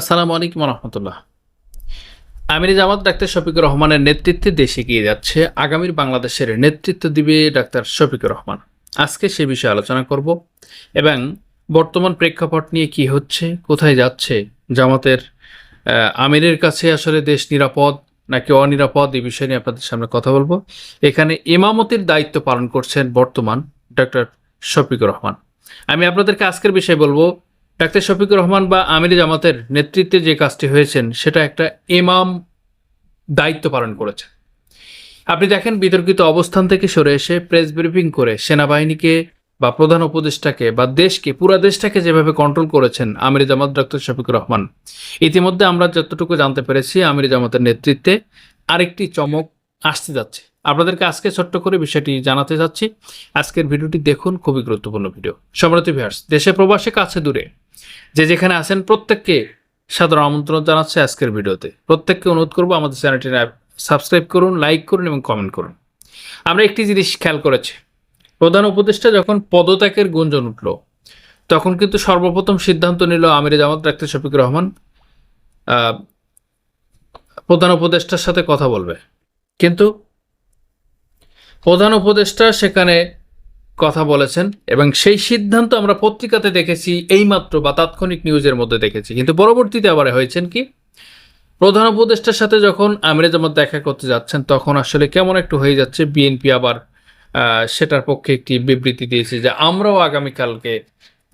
আসসালামু আলাইকুম রহমতুল্লাহ। আমির জামাত ডাক্তার শফিকুর রহমানের নেতৃত্বে দেশে এগিয়ে যাচ্ছে। আগামীর বাংলাদেশের নেতৃত্ব দিবে ডাক্তার শফিকুর রহমান। আজকে সে বিষয়ে আলোচনা করব এবং বর্তমান প্রেক্ষাপট নিয়ে কি হচ্ছে, কোথায় যাচ্ছে, জামাতের আমিরের কাছে আসলে দেশ নিরাপদ নাকি অনিরাপদ এই বিষয় নিয়ে আপনাদের সামনে কথা বলব। এখানে ইমামতির দায়িত্ব পালন করছেন বর্তমান ডক্টর শফিকুর রহমান। আমি আপনাদেরকে আজকের বিষয়ে বলব ডাক্তার শফিকুর রহমান বা আমির জামাতের নেতৃত্বে যে কাজটি হয়েছেন, সেটা একটা এমাম দায়িত্ব পালন করেছে আপনি দেখেন বিতর্কিত অবস্থান থেকে সরে এসে প্রেস ব্রিফিং করে সেনাবাহিনীকে বা প্রধান উপদেষ্টাকে বা দেশকে, পুরা দেশটাকে যেভাবে কন্ট্রোল করেছেন আমির জামাত ডক্টর শফিকুর রহমান। ইতিমধ্যে আমরা যতটুকু জানতে পেরেছি, আমির জামাতের নেতৃত্বে আরেকটি চমক আসতে যাচ্ছে। আপনাদেরকে আজকে ছোট্ট করে বিষয়টি জানাতে যাচ্ছি। আজকের ভিডিওটি দেখুন, খুবই গুরুত্বপূর্ণ ভিডিও। সম্রাতি ভিয়ার্স দেশে প্রবাসে কাছে দূরে যে যেখানে আছেন, প্রত্যেককে সাধারণ আমন্ত্রণ জানাচ্ছে আজকের ভিডিওতে। প্রত্যেককে অনুরোধ করব আমাদের চ্যানেলটি সাবস্ক্রাইব করুন, লাইক করুন এবং কমেন্ট করুন। আমরা একটি জিনিস খেয়াল করেছি। প্রধান উপদেষ্টা যখন পদত্যাগের গুঞ্জন উঠল, তখন কিন্তু সর্বপ্রথম সিদ্ধান্ত নিল আমির জামাত, ডাক্তার শফিকুর রহমান। প্রধান উপদেষ্টার সাথে কথা বলবে। কিন্তু প্রধান উপদেষ্টা সেখানে কথা বলেছেন এবং সেই সিদ্ধান্ত আমরা পত্রিকাতে দেখেছি, এইমাত্র বা তাৎক্ষণিক নিউজের মধ্যে দেখেছি। কিন্তু পরবর্তীতে আবার হয়েছেন কি? প্রধান উপদেষ্টার সাথে যখন আমিরে জামাত দেখা করতে যাচ্ছেন, তখন আসলে কেমন একটু হয়ে যাচ্ছে বিএনপি আবার সেটার পক্ষে একটি বিবৃতি দিয়েছে যে, আমরাও আগামীকালকে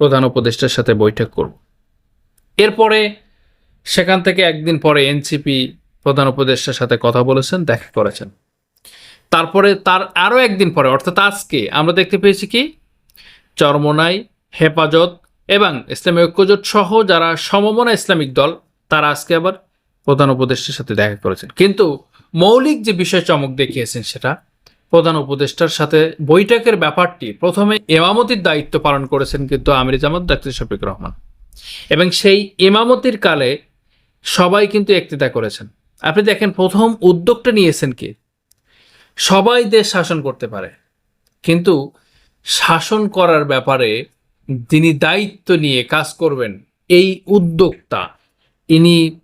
প্রধান উপদেষ্টার সাথে বৈঠক করব। এরপরে সেখান থেকে একদিন পরে এনসিপি প্রধান উপদেষ্টার সাথে কথা বলেছেন, দেখা করেছেন। তারপরে তার আরও একদিন পরে, অর্থাৎ আজকে, আমরা দেখতে পেয়েছি কি? চরমনাই, হেফাজত এবং ইসলামী ঐক্যজোট সহ যারা সমমনা ইসলামিক দল, তারা আজকে আবার প্রধান উপদেষ্টার সাথে দেখা করেছেন। কিন্তু মৌলিক যে বিষয় চমক দেখিয়েছেন সেটা, প্রধান উপদেষ্টার সাথে বৈঠকের ব্যাপারটি, প্রথমে এমামতির দায়িত্ব পালন করেছেন কিন্তু আমির জামাত, ডাক্তার শফিক রহমান। এবং সেই এমামতির কালে সবাই কিন্তু একতিদা করেছেন। আপনি দেখেন, প্রথম উদ্যোগটা নিয়েছেন কি? সবাই দেশ শাসন করতে পারে। কিন্তু শাসন করার ব্যাপারে যিনি দায়িত্ব নিয়ে কাজ করবেন, এই উদ্যোক্তা, ইনি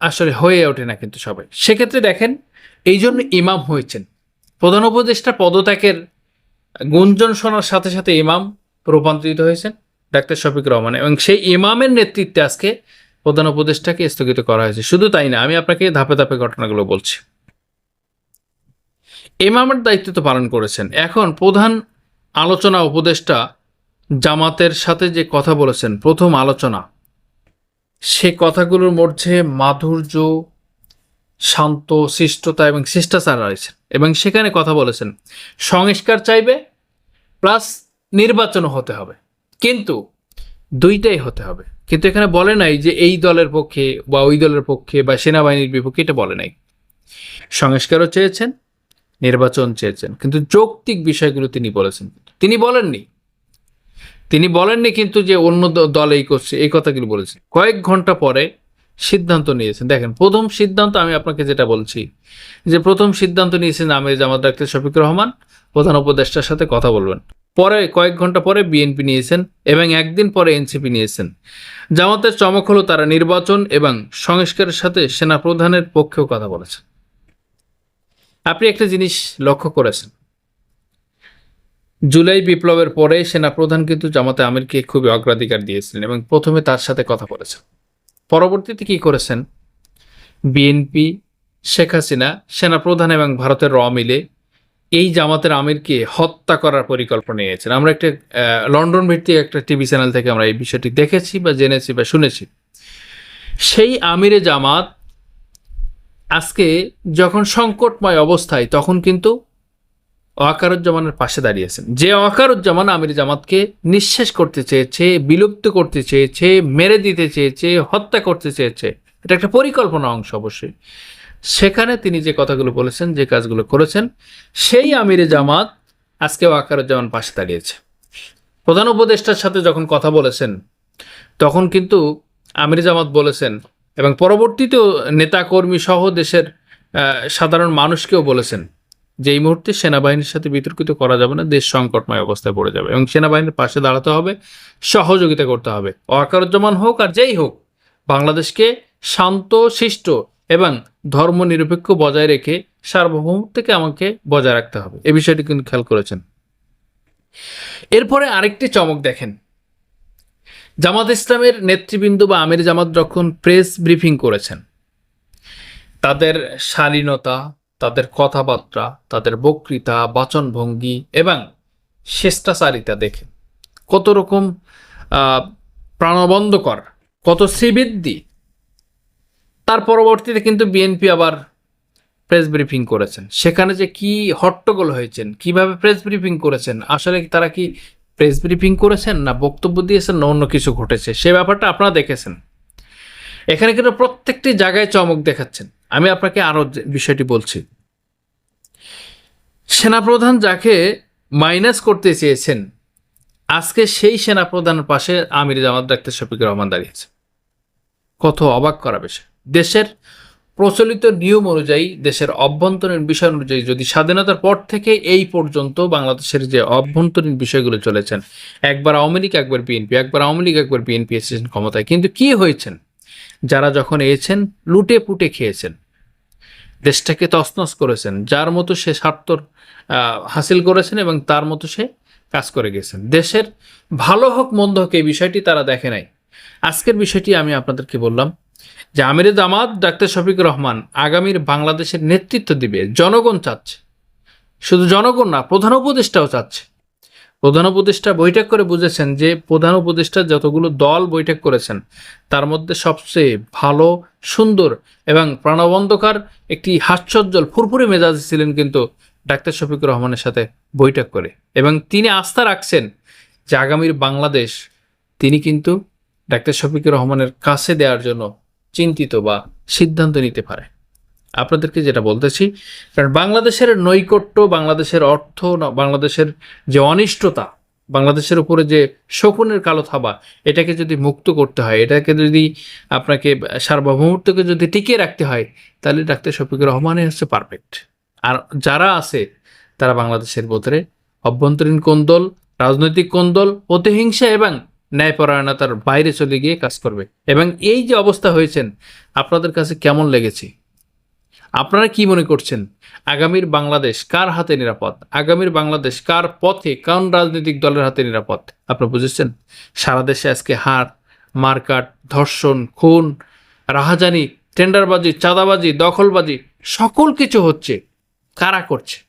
আসলে হয়ে ওঠে না কিন্তু সবাই। সেক্ষেত্রে দেখেন এই জন্য ইমাম হয়েছেন। প্রধান উপদেষ্টা পদত্যাগের গুঞ্জন শোনার সাথে সাথে ইমাম রূপান্তরিত হয়েছেন, ডাক্তার শফিক রহমান। এবং সেই ইমামের নেতৃত্বে আজকে প্রধান উপদেষ্টাকে স্থগিত করা হয়েছে। শুধু তাই না, আমি আপনাকে ধাপে ধাপে ঘটনাগুলো বলছি। ইমামের দায়িত্ব তো পালন করেছেন। এখন প্রধান আলোচনা উপদেষ্টা জামাতের সাথে যে কথা বলেছেন, প্রথম আলোচনা, সে কথাগুলোর মধ্যে মাধুর্য, শান্ত, শিষ্টতা এবং শিষ্টাচার রয়েছে এবং সেখানে কথা বলেছেন, সংস্কার চাইবে প্লাস নির্বাচনও হতে হবে। কিন্তু দুইটাই হতে হবে। কিন্তু এখানে বলে নাই যে এই দলের পক্ষে বা ওই দলের পক্ষে বা সেনাবাহিনীর বিপক্ষে এটা বলে নাই। সংস্কারও চেয়েছেন নির্বাচন চেয়েছেন। কিন্তু যৌক্তিক বিষয়গুলো তিনি বলেছেন। তিনি বলেননি। তিনি বলেননি কিন্তু যে অন্য দল এই করছে, এই কথাগুলো বলেছেন। কয়েক ঘণ্টা পরে সিদ্ধান্ত নিয়েছেন। দেখেন, প্রথম সিদ্ধান্ত আমি আপনাকে যেটা বলছি, যে প্রথম সিদ্ধান্ত নিয়েছেন আমির জামাত ডাক্তার শফিকুর রহমান, প্রধান উপদেষ্টার সাথে কথা বলবেন। পরে, কয়েক ঘণ্টা পরে বিএনপি নিয়েছেন এবং একদিন পরে এনসিপি নিয়েছেন। জামাতের চমক হলো তারা নির্বাচন এবং সংস্কারের সাথে সেনা প্রধানের পক্ষেও কথা বলেছেন। আপনি একটা জিনিস লক্ষ্য করেছেন। জুলাই বিপ্লবের পরে সেনাপ্রধান কিন্তু জামাতে আমিরকে খুবই অগ্রাধিকার দিয়েছিলেন এবং প্রথমে তার সাথে কথা বলেছেন। পরবর্তীতে কি করেছেন? বিএনপি, শেখ হাসিনা, সেনাপ্রধান এবং ভারতের র মিলে এই জামাতের আমিরকে হত্যা করার পরিকল্পনা নিয়েছেন। আমরা একটা লন্ডন ভিত্তিক একটা টিভি চ্যানেল থেকে আমরা এই বিষয়টি দেখেছি বা জেনেছি বা শুনেছি। সেই আমিরে জামাত আজকে যখন সংকটময় অবস্থায়, তখন কিন্তু ওয়াকারুজ্জামানের পাশে দাঁড়িয়েছেন যে ওয়াকারুজ্জামান আমির জামাতকে নিঃশেষ করতে চেয়েছে, বিলুপ্ত করতে চেয়েছে, মেরে দিতে চেয়েছে, হত্যা করতে চেয়েছে, এটা একটা পরিকল্পনা অংশ অবশ্যই। সেখানে তিনি যে কথাগুলো বলেছেন, যে কাজগুলো করেছেন, সেই আমিরে জামাত আজকে ওয়াকারুজ্জামান পাশে দাঁড়িয়েছে। প্রধান উপদেষ্টার সাথে যখন কথা বলেছেন, তখন কিন্তু আমির জামাত বলেছেন এবং পরবর্তীতেও নেতাকর্মী সহ দেশের সাধারণ মানুষকেও বলেছেন যে এই মুহূর্তে সেনাবাহিনীর সাথে বিতর্কিত করা যাবে না, দেশ সংকটময় অবস্থায় পড়ে যাবে এবং সেনাবাহিনীর পাশে দাঁড়াতে হবে, সহযোগিতা করতে হবে। ওয়াকারুজ্জামান হোক আর যেই হোক, বাংলাদেশকে শান্ত, শিষ্ট এবং ধর্মনিরপেক্ষ বজায় রেখে সার্বভৌমত্বকে আমাকে বজায় রাখতে হবে। এ বিষয়টি কিন্তু খেয়াল করেছেন। এরপরে আরেকটি চমক দেখেন। জামাত ইসলামের নেতৃবৃন্দ বা আমির জামাত যখন প্রেস ব্রিফিং করেছেন, তাদের শালীনতা, তাদের কথাবার্তা, তাদের বক্তৃতা, বাচনভঙ্গি এবং শেষ্টাচারিতা দেখে কত রকম প্রাণবন্ধকর, কত শ্রীবৃদ্ধি। তার পরবর্তীতে কিন্তু বিএনপি আবার প্রেস ব্রিফিং করেছেন। সেখানে যে কি হট্টগোল হয়েছেন, কীভাবে প্রেস ব্রিফিং করেছেন, আসলে তারা কি প্রেস ব্রিফিং করেছেন না, বক্তব্য দিয়েছেন না, অন্য কিছু ঘটেছে? সে ব্যাপারটা আপনারা দেখেছেন। এখানে কিন্তু প্রত্যেকটি জায়গায় চমক দেখাচ্ছেন। আমি আপনাকে আরও যে বিষয়টি বলছি। সেনাপ্রধান যাকে মাইনাস করতে চেয়েছেন, আজকে সেই সেনাপ্রধানের পাশে আমির জামাত ডাক্তার শফিকুর রহমান দাঁড়িয়েছে। কত অবাক করা বিষয়। দেশের প্রচলিত নিয়ম অনুযায়ী দেশের অভ্যন্তরীণ বিষয় অনুযায়ী যদি স্বাধীনতার পর থেকে এই পর্যন্ত বাংলাদেশের যে অভ্যন্তরীণ বিষয়গুলো চলেছেন, একবার আওয়ামী লীগ, একবার বিএনপি, একবার আওয়ামী লীগ, একবার বিএনপি এসেছেন ক্ষমতায়। কিন্তু কি হয়েছেন? যারা যখন এসেছেন, লুটে পুটে খেয়েছেন। দেশটাকে তছনছ করেছেন, যার মতো সে স্বার্থ হাসিল করেছেন এবং তার মতো সে কাজ করে গেছেন। দেশের ভালো হোক, মন্দ হোক, এই বিষয়টি তারা দেখে নাই। আজকের বিষয়টি আমি আপনাদেরকে বললাম যে আমির জামাত ডাক্তার শফিক রহমান আগামীর বাংলাদেশের নেতৃত্ব দিবে। জনগণ চাচ্ছে। শুধু জনগণ না, প্রধান উপদেষ্টাও চাচ্ছে। প্রধান উপদেষ্টা বৈঠক করে বুঝেছেন যে, প্রধান উপদেষ্টা যতগুলো দল বৈঠক করেছেন, তার মধ্যে সবচেয়ে ভালো, সুন্দর এবং প্রাণবন্ধকার একটি হাস্যোজ্জ্বল, ফুরফুরে মেজাজ ছিলেন কিন্তু ডাক্তার শফিকুর রহমানের সাথে বৈঠক করে। এবং তিনি আস্থা রাখছেন যে আগামীর বাংলাদেশ, তিনি কিন্তু ডাক্তার শফিকুর রহমানের কাছে দেওয়ার জন্য চিন্তিত বা সিদ্ধান্ত নিতে পারে। আপনাদেরকে যেটা বলতেছি, কারণ বাংলাদেশের নৈকট্য, বাংলাদেশের অর্থ, বাংলাদেশের যে অনিষ্টতা, বাংলাদেশের উপরে যে শকুনের কালো থাবা, এটাকে যদি মুক্ত করতে হয়, এটাকে যদি আপনাকে সার্বভৌমত্বকে যদি টিকিয়ে রাখতে হয়, তাহলে ডাক্তার শফিকুর রহমানই হচ্ছে পারফেক্ট আর যারা আছে, তারা বাংলাদেশের ভেতরে অভ্যন্তরীণ কোন্দল, রাজনৈতিক কোন্দল প্রতিহিংসা এবং ন্যায়পরায়ণতার বাইরে চলে গিয়ে কাজ করবে। এবং এই যে অবস্থা হয়েছেন, আপনাদের কাছে কেমন লেগেছে? আপনারা কি মনে করছেন? আগামীর বাংলাদেশ কার হাতে নিরাপদ? আগামীর বাংলাদেশ কার পথে, কোন রাজনৈতিক দলের হাতে নিরাপদ? আপনারা বুঝেছেন? সারা দেশে আজকে হার, মারকাট, ধর্ষণ, খুন, রাহাজানি, টেন্ডারবাজি, চাঁদাবাজি, দখলবাজি, সকল কিছু হচ্ছে। কারা করছে?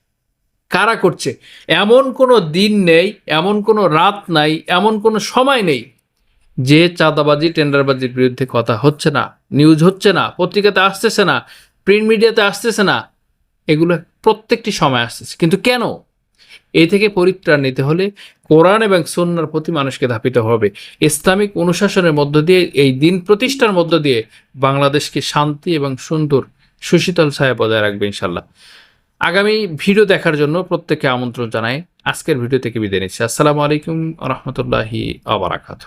কারা করছে? এমন কোনো দিন নেই, এমন কোনো রাত নাই, এমন কোনো সময় নেই যে চাঁদাবাজি, টেন্ডারবাজির বিরুদ্ধে কথা হচ্ছে না নিউজ হচ্ছে না, পত্রিকাতে আসতেছে না প্রিন্ট মিডিয়াতে আসতেছে না। এগুলো প্রত্যেকটি সময় আসতেছে। কিন্তু কেন? এই থেকে পরিত্রাণ নিতে হলে কোরআন এবং সন্ন্যার প্রতি মানুষকে ধাপিত হবে। ইসলামিক অনুশাসনের মধ্য দিয়ে, এই দিন প্রতিষ্ঠার মধ্য দিয়ে বাংলাদেশকে শান্তি এবং সুন্দর সুশীতল ছায়া বজায় রাখবে ইনশাল্লাহ আগামী ভিডিও দেখার জন্য প্রত্যেককে আমন্ত্রণ জানাই। আজকের ভিডিও থেকে বিদায় নিচ্ছি। আসসালামু আলাইকুম রহমতুল্লাহি আবরাকাত